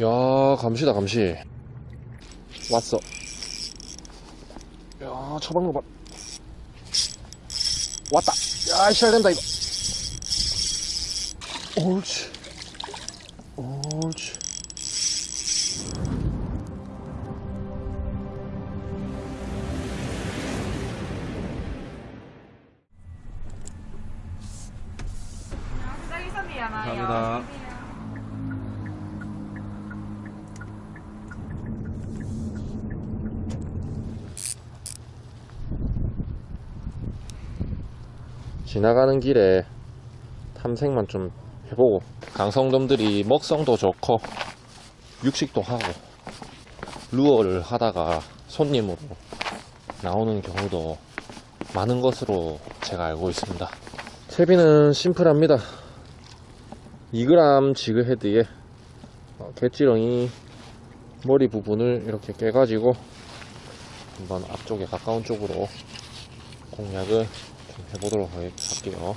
야, 감시다, 감시. 왔어. 야, 거 봐. 왔다. 야, 시작된다, 이거. 옳지. 옳지. 감사합니다. 지나가는 길에 탐색만 좀 해보고. 강성돔들이 먹성도 좋고 육식도 하고 루어를 하다가 손님으로 나오는 경우도 많은 것으로 제가 알고 있습니다. 채비는 심플합니다. 2g 지그헤드에 어, 갯지렁이 머리 부분을 이렇게 깨가지고 한번 앞쪽에 가까운 쪽으로 공략을 좀 해보도록 할게요.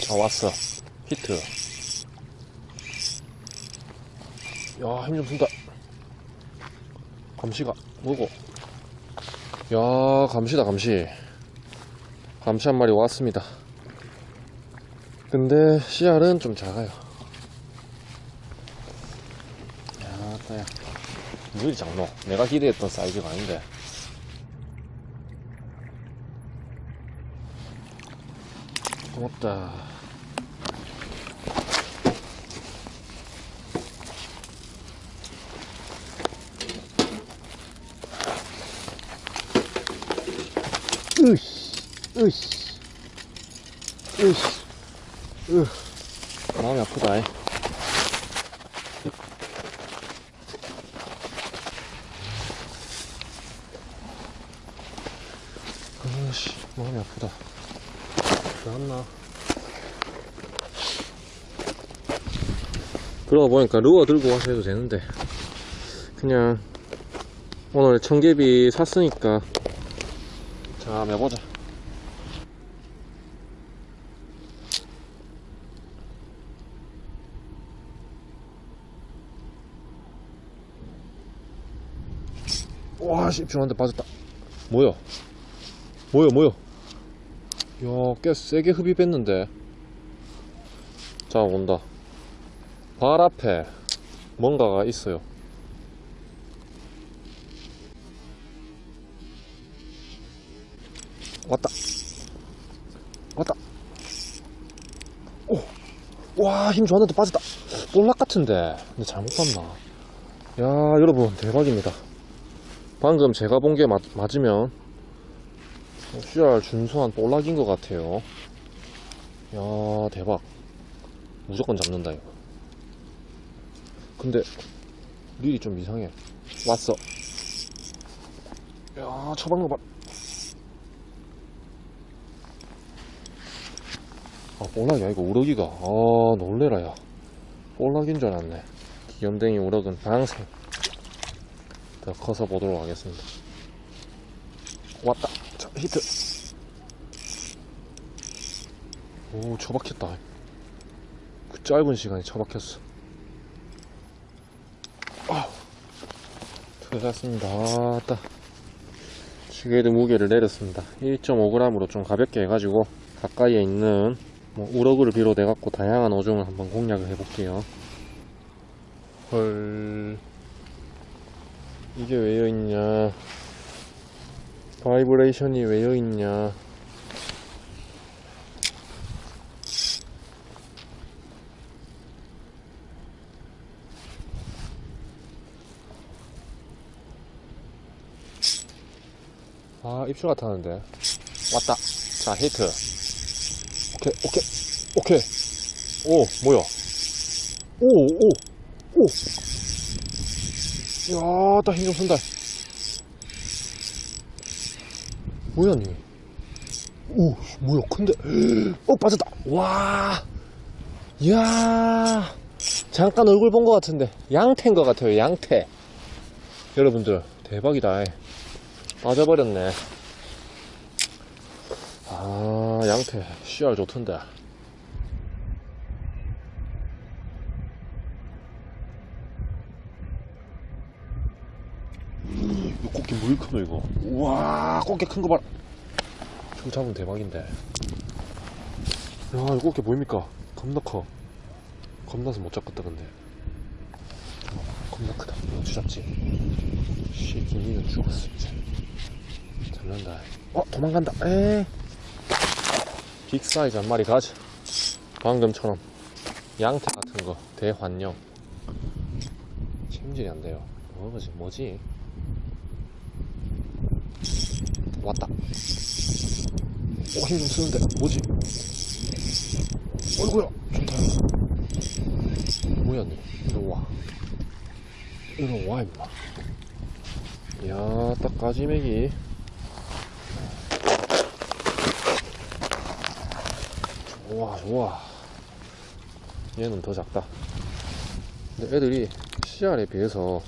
자, 왔어. 히트. 야, 힘 좀 쓴다. 감시가, 뭐고? 야, 감시다, 감시. 감시 한 마리 왔습니다. 근데 CR은 좀 작아요. 야, 따야. 뭐 이리 작노? 내가 기대했던 사이즈가 아닌데. 고맙다. 으씨, 으씨, 으씨. 으, 마음이 아프다. 이. 아씨, 마음이 아프다. 나왔나? 그러고 보니까 루어 들고 와서 해도 되는데, 그냥, 오늘 청개비 샀으니까, 자, 매보자. 와, 씨, 입질한테 빠졌다. 뭐야? 뭐야, 뭐야? 야, 꽤 세게 흡입했는데. 자, 온다. 발 앞에 뭔가가 있어요. 왔다. 왔다. 오. 와, 힘 좋았는데 빠졌다. 볼락 같은데. 근데 잘못 봤나? 야, 여러분, 대박입니다. 방금 제가 본 게 맞으면 CR 준수한 볼락인 것 같아요. 야 대박. 무조건 잡는다 이거. 근데 릴이 좀 이상해. 왔어. 야 처박는 거 봐. 아 볼락이야 이거 우럭이가. 아 놀래라 야. 볼락인 줄 알았네. 귀염댕이 우럭은 방생. 더 커서 보도록 하겠습니다. 왔다. 자, 히트. 오, 처박혔다. 그 짧은 시간에 처박혔어. 아, 들어갔습니다. 아따. 지게도 무게를 내렸습니다. 1.5g으로 좀 가볍게 해가지고 가까이에 있는 뭐 우럭을 비롯해 갖고 다양한 어종을 한번 공략을 해볼게요. 헐. 이게 왜여 있냐 바이브레이션이 왜여 있냐? 아 입술 같았는데. 왔다. 자 히트. 오케이 오케이 오케이. 오 뭐야? 오오오. 야, 딱 힘좀 쓴다. 뭐야, 니? 오, 뭐야, 근데, 어, 빠졌다. 와, 이야, 잠깐 얼굴 본 것 같은데, 양태인 것 같아요, 양태. 여러분들, 대박이다. 빠져버렸네. 아, 양태, 씨알 좋던데. 뭐 이렇게 크노, 이거? 우와, 꽃게 큰 거 봐라. 저거 잡으면 대박인데. 야, 이 꽃게 보입니까? 겁나 커. 겁나서 못 잡겠다, 근데. 어, 겁나 크다. 어찌 잡지? 씨, 김이는 죽었어, 이제. 잡는다. 어, 도망간다. 에 빅 사이즈 한 마리 가자. 방금처럼. 양태 같은 거, 대환영. 침질이 안 돼요. 뭐지, 뭐지? 왔다. 오, 힘 좀 쓰는데. 뭐지? 어이구야, 좋다. 뭐야, 니? 이리 와. 이리 와, 임마. 이야, 딱 까지맥이. 좋아, 좋아. 얘는 더 작다. 근데 애들이 CR에 비해서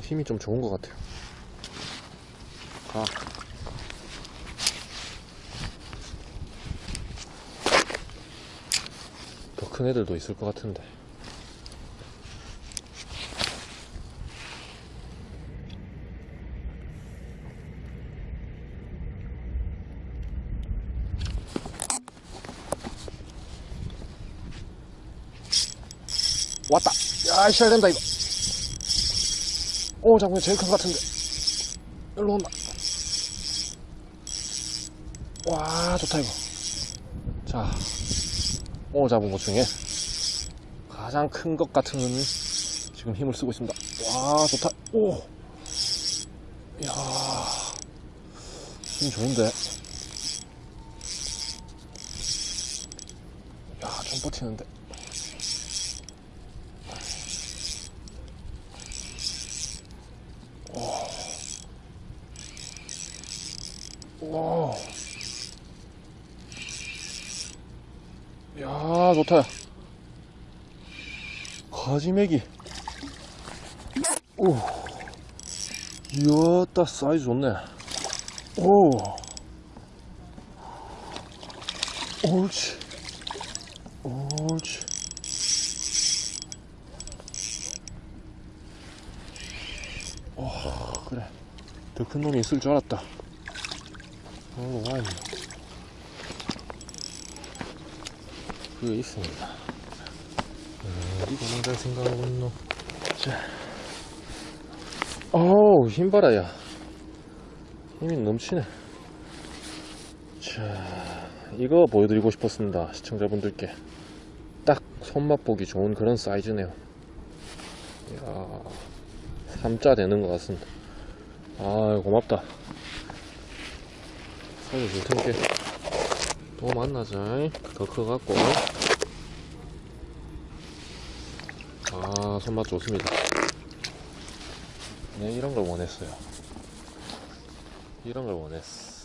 힘이 좀 좋은 것 같아요. 가. 더큰 애들도 있을 것 같은데. 왔다. 야, 시작 된다, 이거. 오, 장군 제일 큰 것 같은데. 일로 온다. 와, 좋다, 이거. 자, 오늘 잡은 것 중에 가장 큰 것 같은 지금 힘을 쓰고 있습니다. 와, 좋다. 오. 이야. 힘 좋은데. 야, 좀 버티는데. 와. 야, 좋다. 가지맥이. 오. 이야, 따 사이즈 좋네. 오. 옳지. 옳지. 와, 그래. 더 큰 놈이 있을 줄 알았다. 어, 와인. 그게 있습니다. 어, 이거 뭔가 생각하고 있노? 자. 어우, 힘 봐라, 야. 힘이 넘치네. 자, 이거 보여드리고 싶었습니다. 시청자분들께. 딱 손맛 보기 좋은 그런 사이즈네요. 이야, 3자 되는 것 같습니다. 아, 고맙다. 살려줄 텐게. 또 만나자. 더 커갖고. 아, 손맛 좋습니다. 네, 이런 걸 원했어요. 이런 걸 원했어.